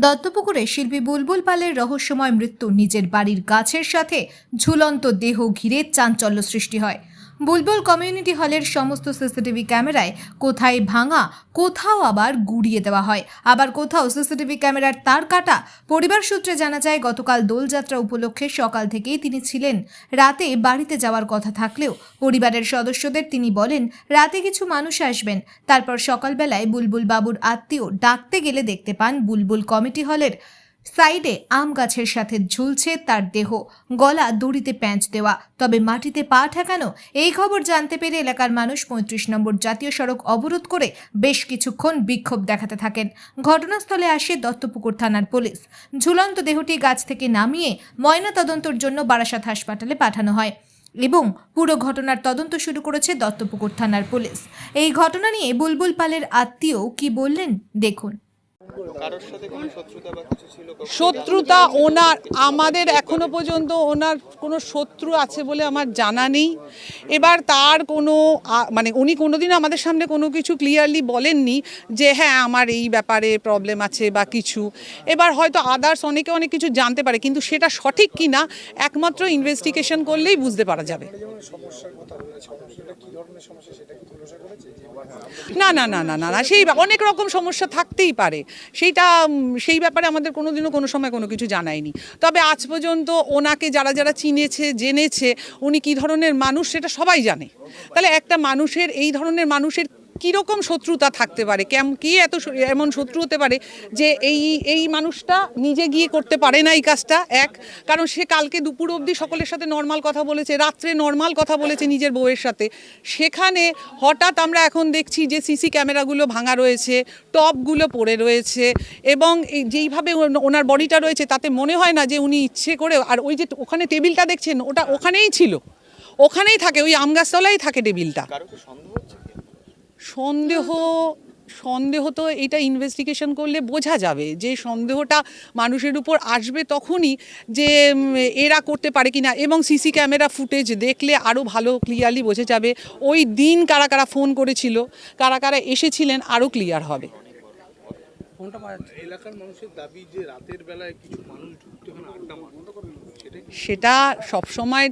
দত্তপুকুরে শিল্পী বুলবুল পালের রহস্যময় মৃত্যু নিজের বাড়ির গাছের সাথে ঝুলন্ত দেহ ঘিরে চাঞ্চল্য সৃষ্টি হয়। বুলবুল কমিউনিটি হলের সমস্ত সিসিটিভি ক্যামেরায় কোথায় ভাঙা, কোথাও আবার গুড়িয়ে দেওয়া হয়। আবার কোথাও সিসিটিভি ক্যামেরার তার কাটা, পরিবার সূত্রে জানা যায়, গতকাল দোলযাত্রা উপলক্ষে সকাল থেকেই তিনি ছিলেন। রাতে বাড়িতে যাওয়ার কথা থাকলেও পরিবারের সদস্যদের তিনি বলেন, রাতে কিছু মানুষ আসবেন। তারপর সকালবেলায় বুলবুল বাবুর আত্মীয় ডাকতে গেলে দেখতে পান বুলবুল কমিটি হলের সাইডে আম গাছের সাথে ঝুলছে তার দেহ। গলা দড়িতে প্যাঁচ দেওয়া। তবে মাটিতে পা ঠেকানো, এই খবর জানতে পেরে এলাকার মানুষ পঁয়ত্রিশ নম্বর জাতীয় সড়ক অবরোধ করে বেশ কিছুক্ষণ বিক্ষোভ দেখাতে থাকেন। ঘটনাস্থলে আসে দত্তপুকুর থানার পুলিশ। ঝুলন্ত দেহটি গাছ থেকে নামিয়ে ময়না তদন্তর জন্য বারাসাত হাসপাতালে পাঠানো হয় এবং পুরো ঘটনার তদন্ত শুরু করেছে দত্তপুকুর থানার পুলিশ। এই ঘটনা নিয়ে বুলবুল পালের আত্মীয় কি বললেন, দেখুন। শত্রুতা ওনার আমাদের এখনও পর্যন্ত ওনার কোনো শত্রু আছে বলে আমার জানা নেই। এবার তার কোনো মানে উনি কোনোদিন আমাদের সামনে কোনো কিছু ক্লিয়ারলি বলেননি যে হ্যাঁ আমার এই ব্যাপারে প্রবলেম আছে বা কিছু। এবার হয়তো আদার্স অনেকে অনেক কিছু জানতে পারে কিন্তু সেটা সঠিক কি না একমাত্র ইনভেস্টিগেশন করলেই বুঝতে পারা যাবে। না না না না না না সেই অনেক রকম সমস্যা থাকতেই পারে। সেইটা সেই ব্যাপারে আমাদের কোনো দিনও কোনো সময় কোনো কিছু জানায়নি। তবে আজ পর্যন্ত ওনাকে যারা যারা চিনেছে, জেনেছে, উনি কী ধরনের মানুষ সেটা সবাই জানে। তাহলে একটা মানুষের, এই ধরনের মানুষের কীরকম শত্রুতা থাকতে পারে? কেম, কি এত এমন শত্রু হতে পারে যে এই এই মানুষটা নিজে গিয়ে করতে পারে না এই কাজটা? এক, কারণ সে কালকে দুপুর অবধি সকলের সাথে নর্মাল কথা বলেছে, রাত্রে নর্মাল কথা বলেছে নিজের বউয়ের সাথে। সেখানে হঠাৎ আমরা এখন দেখছি যে সিসি ক্যামেরাগুলো ভাঙা রয়েছে টপগুলো পড়ে রয়েছে এবং যেইভাবে ওনার বডিটা রয়েছে, তাতে মনে হয় না যে উনি ইচ্ছে করে আর ওই যে ওখানে টেবিলটা দেখছেন, ওটা ওখানেই ছিল। ওখানেই থাকে, ওই আম গাছতলায় থাকে টেবিলটা। সন্দেহ সন্দেহ তো এটা ইনভেস্টিগেশন করলে বোঝা যাবে যে সন্দেহটা মানুষের উপর আসবে তখনই যে এরা করতে পারে কি না এবং সিসি ক্যামেরা ফুটেজ দেখলে আরও ভালো ক্লিয়ারলি বোঝা যাবে ওই দিন কারা কারা ফোন করেছিল কারা কারা এসেছিলেন আরও ক্লিয়ার হবে। এলাকার মানুষের দাবি যে রাতের বেলায় কিছু মানুষ ঢুকতে আড্ডা সেটা সবসময়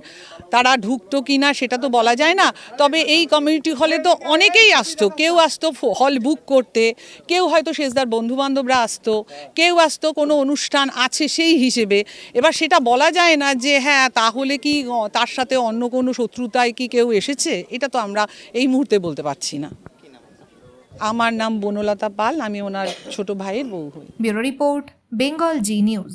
তারা ঢুকতো কি না সেটা তো বলা যায় না। তবে এই কমিউনিটি হলে তো অনেকেই আসতো। কেউ আসতো হল বুক করতে, কেউ হয়তো শেষদার বন্ধুবান্ধবরা আসতো, কেউ আসতো কোনো অনুষ্ঠান আছে সেই হিসেবে। এবার সেটা বলা যায় না যে হ্যাঁ তাহলে কি তার সাথে অন্য কোনো শত্রুতায় কি কেউ এসেছে? এটা তো আমরা এই মুহূর্তে বলতে পারছি না। আমার নাম বনলতা পাল, আমি ওনার ছোট ভাইয়ের বউ হই। Bureau report, Bengal Zee News.